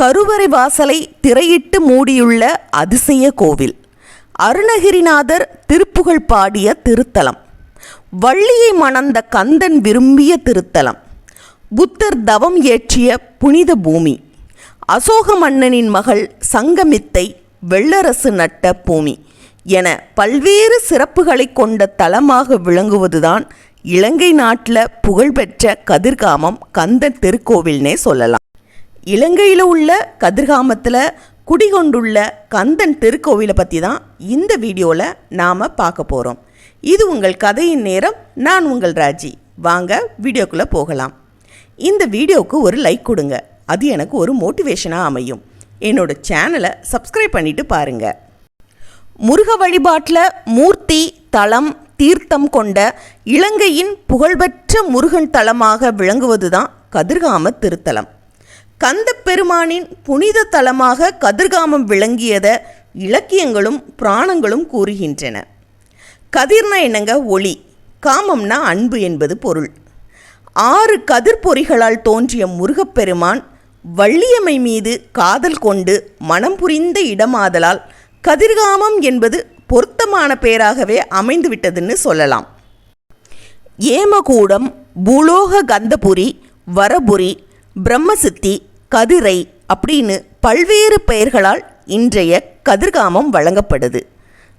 கருவறை வாசலை திரையிட்டு மூடியுள்ள அதிசய கோவில். அருணகிரிநாதர் திருப்புகழ் பாடிய திருத்தலம். வள்ளியை மணந்த கந்தன் விரும்பிய திருத்தலம். புத்தர் தவம் ஏற்றிய புனித பூமி. அசோக மன்னனின் மகள் சங்கமித்தை வெள்ளரசு நட்ட பூமி என பல்வேறு சிறப்புகளை கொண்ட தலமாக விளங்குவதுதான் இலங்கை நாட்டில் புகழ்பெற்ற கதிர்காமம் கந்தன் திருக்கோவில்னே சொல்லலாம். இலங்கையில் உள்ள கதிர்காமத்தில் குடிகொண்டுள்ள கந்தன் திருக்கோவிலை பற்றி தான் இந்த வீடியோவில் நாம் பார்க்க போகிறோம் இது உங்கள் கதையின் நேரம். நான் உங்கள் ராஜி. வாங்க வீடியோக்குள்ளே போகலாம். இந்த வீடியோவுக்கு ஒரு லைக் கொடுங்க. அது எனக்கு ஒரு மோட்டிவேஷனாக அமையும். என்னோட சேனலை சப்ஸ்கிரைப் பண்ணிவிட்டு பாருங்கள் முருக வழிபாட்டில் மூர்த்தி தலம் தீர்த்தம் கொண்ட இலங்கையின் புகழ்பெற்ற முருகன் தலமாக விளங்குவதுதான் கதிர்காம திருத்தலம். கந்த பெருமானின் புனித தலமாக கதிர்காமம் விளங்கியத இலக்கியங்களும் புராணங்களும் கூறுகின்றன. கதிர்னா என்னங்க? ஒளி. காமம்னா அன்பு என்பது பொருள். ஆறு கதிர்பொறிகளால் தோன்றிய முருகப்பெருமான் வள்ளியம்மை மீது காதல் கொண்டு மனம் புரிந்த இடமாதலால் கதிர்காமம் என்பது பொருத்தமான பெயராகவே அமைந்துவிட்டதுன்னு சொல்லலாம். ஏமகூடம் பூலோக கந்தபுரி வரபுரி பிரம்மசித்தி கதிரை அப்படின்னு பல்வேறு பெயர்களால் இன்றைய கதிர்காமம் வழங்கப்படுது.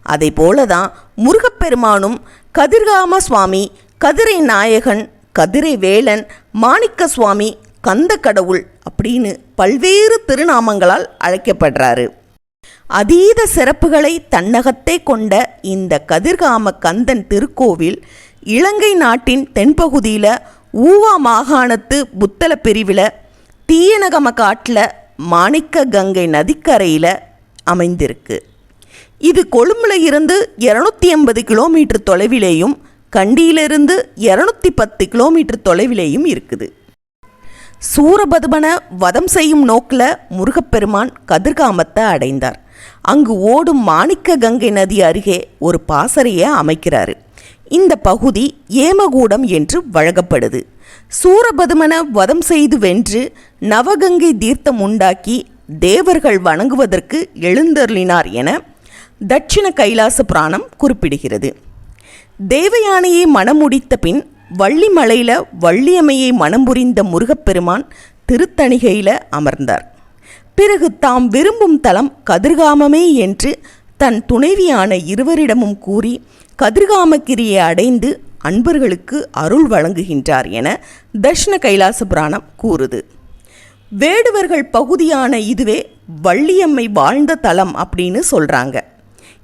அதை போல தான் முருகப்பெருமானும் கதிர்காம சுவாமி கதிரை நாயகன் கதிரை வேலன் மாணிக்க சுவாமி கந்த கடவுள் அப்படின்னு பல்வேறு திருநாமங்களால் அழைக்கப்படுறாரு. அதீத சிறப்புகளை தன்னகத்தே கொண்ட இந்த கதிர்காம கந்தன் திருக்கோவில் இலங்கை நாட்டின் தென்பகுதியில் ஊவா மாகாணத்து புத்தள பிரிவில் தீயனகம காட்டில் மாணிக்க கங்கை நதிக்கரையில் அமைந்திருக்கு. இது கொழும்புல இருந்து இரநூத்தி எண்பது கிலோமீட்டர் தொலைவிலேயும் கண்டியிலிருந்து இரநூத்தி பத்து கிலோமீட்டர் தொலைவிலேயும் இருக்குது. சூரபதுமன வதம் செய்யும் நோக்கில் முருகப்பெருமான் கதிர்காமத்தை அடைந்தார். அங்கு ஓடும் மாணிக்க கங்கை நதி அருகே ஒரு பாசறையை அமைக்கிறாரு. இந்த பகுதி ஏமகூடம் என்று வழங்கப்படுது. சூரபதுமன வதம் செய்து வென்று நவகங்கை தீர்த்தம் உண்டாக்கி தேவர்கள் வணங்குவதற்கு எழுந்தருளினார் என தட்சிண கைலாச புராணம் குறிப்பிடுகிறது. தேவயானையை மனமுடித்த பின் வள்ளிமலையில் வள்ளியம்மையை மனம் புரிந்த முருகப்பெருமான் திருத்தணிகையில் அமர்ந்தார். பிறகு தாம் விரும்பும் தலம் கதிர்காமமே என்று தன் துணைவியான இருவரிடமும் கூறி கதிர்காமக்கிரியை அடைந்து அன்பர்களுக்கு அருள் வழங்குகின்றார் என தட்சிண கைலாச புராணம் கூறுது. வேடுவர்கள் பகுதியான இதுவே வள்ளியம்மை வாழ்ந்த தலம் அப்படின்னு சொல்கிறாங்க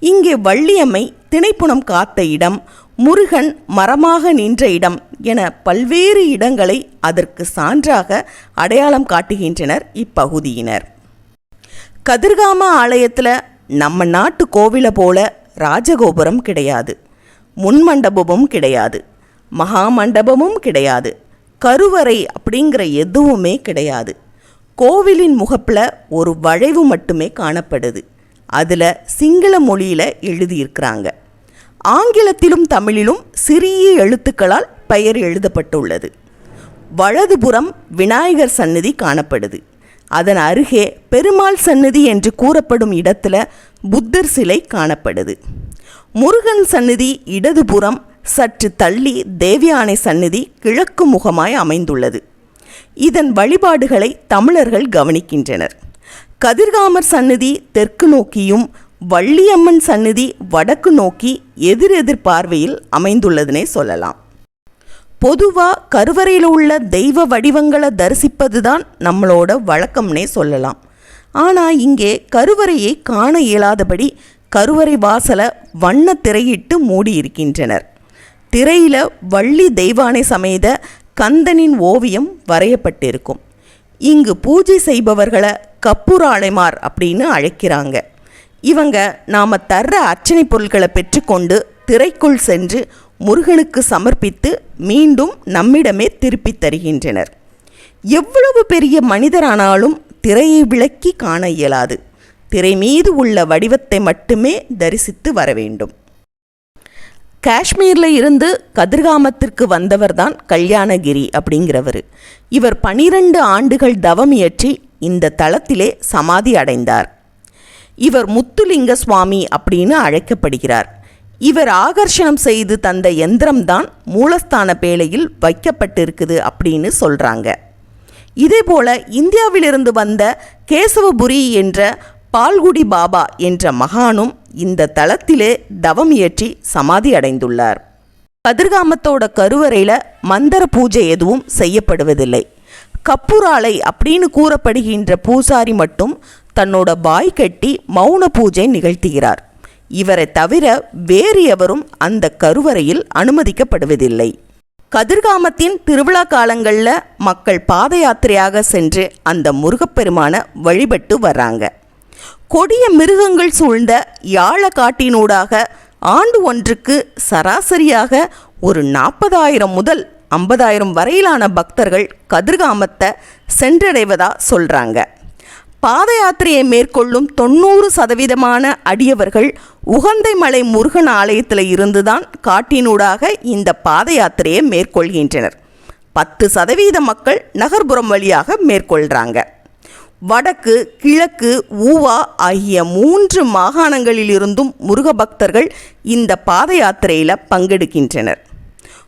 இங்கே வள்ளியம்மை திணைப்புணம் காத்த இடம் முருகன் மரமாக நின்ற இடம் என பல்வேறு இடங்களை அதற்கு சான்றாக அடையாளம் காட்டுகின்றனர் இப்பகுதியினர். கதிர்காம ஆலயத்தில் நம்ம நாட்டு கோவிலை போல ராஜகோபுரம் கிடையாது. முன்மண்டபமும் கிடையாது. மகாமண்டபமும் கிடையாது. கருவறை அப்படிங்கிற எதுவுமே கிடையாது. கோவிலின் முகப்பில் ஒரு வளைவு மட்டுமே காணப்படுது. அதில் சிங்கள மொழியில் எழுதியிருக்கிறாங்க. ஆங்கிலத்திலும் தமிழிலும் சிறிய எழுத்துக்களால் பெயர் எழுதப்பட்டுள்ளது. வலதுபுறம் விநாயகர் சன்னதி காணப்படுது. அதன் அருகே பெருமாள் சன்னதி என்று கூறப்படும் இடத்துல புத்தர் சிலை காணப்படுது. முருகன் சந்நிதி இடதுபுறம் சற்று தள்ளி தேவியானை சந்நிதி கிழக்கு முகமாய் அமைந்துள்ளது. இதன் வழிபாடுகளை தமிழர்கள் கவனிக்கின்றனர். கதிர்காமர் சந்நிதி தெற்கு நோக்கியும் வள்ளியம்மன் சந்நிதி வடக்கு நோக்கி எதிரெதிர் பார்வையில் அமைந்துள்ளதுனே சொல்லலாம். பொதுவாக கருவறையில் உள்ள தெய்வ வடிவங்களை தரிசிப்பது தான் நம்மளோட வழக்கம்னே சொல்லலாம். ஆனால் இங்கே கருவறையை காண இயலாதபடி கருவறை வாசலை வண்ண திரையிட்டு மூடியிருக்கின்றனர். திரையில் வள்ளி தெய்வானை சமேத கந்தனின் ஓவியம் வரையப்பட்டிருக்கும். இங்கு பூஜை செய்பவர்களை கப்புராளைமார் அப்படின்னு அழைக்கிறாங்க. இவங்க நாம் தர்ற அர்ச்சனை பொருட்களை பெற்றுக்கொண்டு திரைக்குள் சென்று முருகனுக்கு சமர்ப்பித்து மீண்டும் நம்மிடமே திருப்பித் தருகின்றனர். எவ்வளவு பெரிய மனிதரானாலும் திரையை விளக்கி காண இயலாது. திரை மீது உள்ள வடிவத்தை மட்டுமே தரிசித்து வர வேண்டும். காஷ்மீரில் இருந்து கதிர்காமத்திற்கு வந்தவர்தான் கல்யாணகிரி அப்படிங்கிறவர். இவர் பனிரெண்டு ஆண்டுகள் தவம் இயற்றி இந்த தளத்திலே சமாதி அடைந்தார். இவர் முத்துலிங்க சுவாமி அப்படின்னு அழைக்கப்படுகிறார். இவர் ஆகர்ஷணம் செய்து தந்த எந்திரம்தான் மூலஸ்தான பேழையில் வைக்கப்பட்டிருக்குது அப்படின்னு சொல்கிறாங்க இதேபோல இந்தியாவிலிருந்து வந்த கேசவபுரி என்ற பால்குடி பாபா என்ற மகானும் இந்த தளத்திலே தவம் இயற்றி சமாதி அடைந்துள்ளார். கதிர்காமத்தோட கருவறையில் மந்திர பூஜை எதுவும் செய்யப்படுவதில்லை. கப்புராலை அப்படின்னு கூறப்படுகின்ற பூசாரி மட்டும் தன்னோட பாய் கட்டி மௌன பூஜை நிகழ்த்துகிறார். இவரை தவிர வேறு எவரும் அந்த கருவறையில் அனுமதிக்கப்படுவதில்லை. கதிர்காமத்தின் திருவிழா காலங்களில் மக்கள் பாத யாத்திரையாக சென்று அந்த முருகப்பெருமான வழிபட்டு வர்றாங்க. கொடிய மிருகங்கள் சூழ்ந்த யாழ காட்டினூடாக ஆண்டு ஒன்றுக்கு சராசரியாக ஒரு நாற்பதாயிரம் முதல் ஐம்பதாயிரம் வரையிலான பக்தர்கள் கதிர்காமத்தை சென்றடைவதா சொல்கிறாங்க பாத யாத்திரையை மேற்கொள்ளும் தொண்ணூறு சதவீதமான அடியவர்கள் உகந்தைமலை முருகன் ஆலயத்தில் இருந்துதான் காட்டினூடாக இந்த பாத யாத்திரையை மேற்கொள்கின்றனர். பத்து சதவீத மக்கள் நகர்ப்புறம் வழியாக மேற்கொள்கிறாங்க வடக்கு கிழக்கு ஊவா ஆகிய மூன்று மாகாணங்களிலிருந்தும் முருக பக்தர்கள் இந்த பாத யாத்திரையில் பங்கெடுக்கின்றனர்.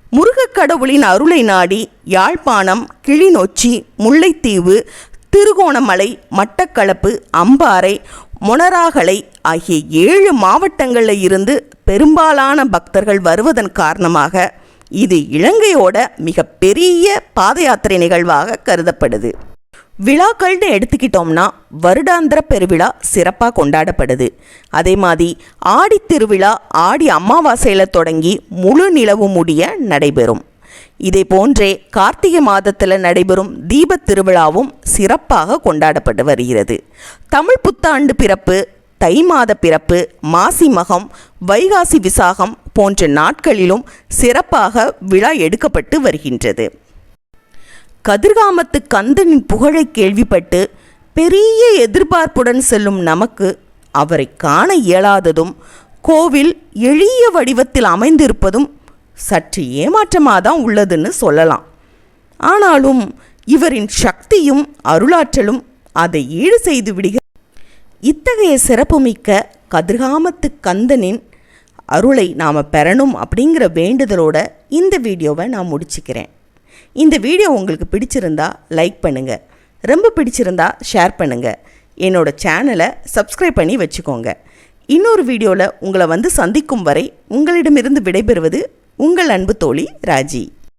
முருகக் கடவுளின் அருளை நாடி யாழ்ப்பாணம் கிளிநொச்சி முல்லைத்தீவு திருகோணமலை மட்டக்களப்பு அம்பாறை மொனராகலை ஆகிய ஏழு மாவட்டங்களில் இருந்து பெரும்பாலான பக்தர்கள் வருவதன் காரணமாக இது இலங்கையோட மிகப்பெரிய பாதயாத்திரை பாத யாத்திரை நிகழ்வாக கருதப்படுது. விழாக்கள்னு எடுத்துக்கிட்டோம்னா வருடாந்திர பெருவிழா சிறப்பாக கொண்டாடப்படுது. அதே மாதிரி ஆடி திருவிழா ஆடி அமாவாசையில் தொடங்கி முழு நிலவு முடிய நடைபெறும். இதே போன்றே கார்த்திகை மாதத்தில் நடைபெறும் தீபத் திருவிழாவும் சிறப்பாக கொண்டாடப்பட்டு வருகிறது. தமிழ் புத்தாண்டு பிறப்பு தை மாத பிறப்பு மாசி மகம் வைகாசி விசாகம் போன்ற நாட்களிலும் சிறப்பாக விழா எடுக்கப்பட்டு வருகின்றது. கதிர்காமத்து கந்தனின் புகழை கேள்விப்பட்டு பெரிய எதிர்பார்ப்புடன் செல்லும் நமக்கு அவரை காண இயலாததும் கோவில் எளிய வடிவத்தில் அமைந்திருப்பதும் சற்று ஏமாற்றமாக தான் உள்ளதுன்னு சொல்லலாம். ஆனாலும் இவரின் சக்தியும் அருளாற்றலும் அதை ஈடு செய்து விடுக இத்தகைய சிறப்புமிக்க கதிர்காமத்து கந்தனின் அருளை நாம் பெறணும் அப்படிங்கிற வேண்டுதலோட இந்த வீடியோவை நான் முடிச்சுக்கிறேன். இந்த வீடியோ உங்களுக்கு பிடிச்சிருந்தா லைக் பண்ணுங்கள் ரொம்ப பிடிச்சிருந்தா ஷேர் பண்ணுங்கள் என்னோட சேனலை சப்ஸ்கிரைப் பண்ணி வச்சுக்கோங்க. இன்னொரு வீடியோவில் உங்களை வந்து சந்திக்கும் வரை உங்களிடமிருந்து விடைபெறுவது உங்கள் அன்பு தோழி ராஜி.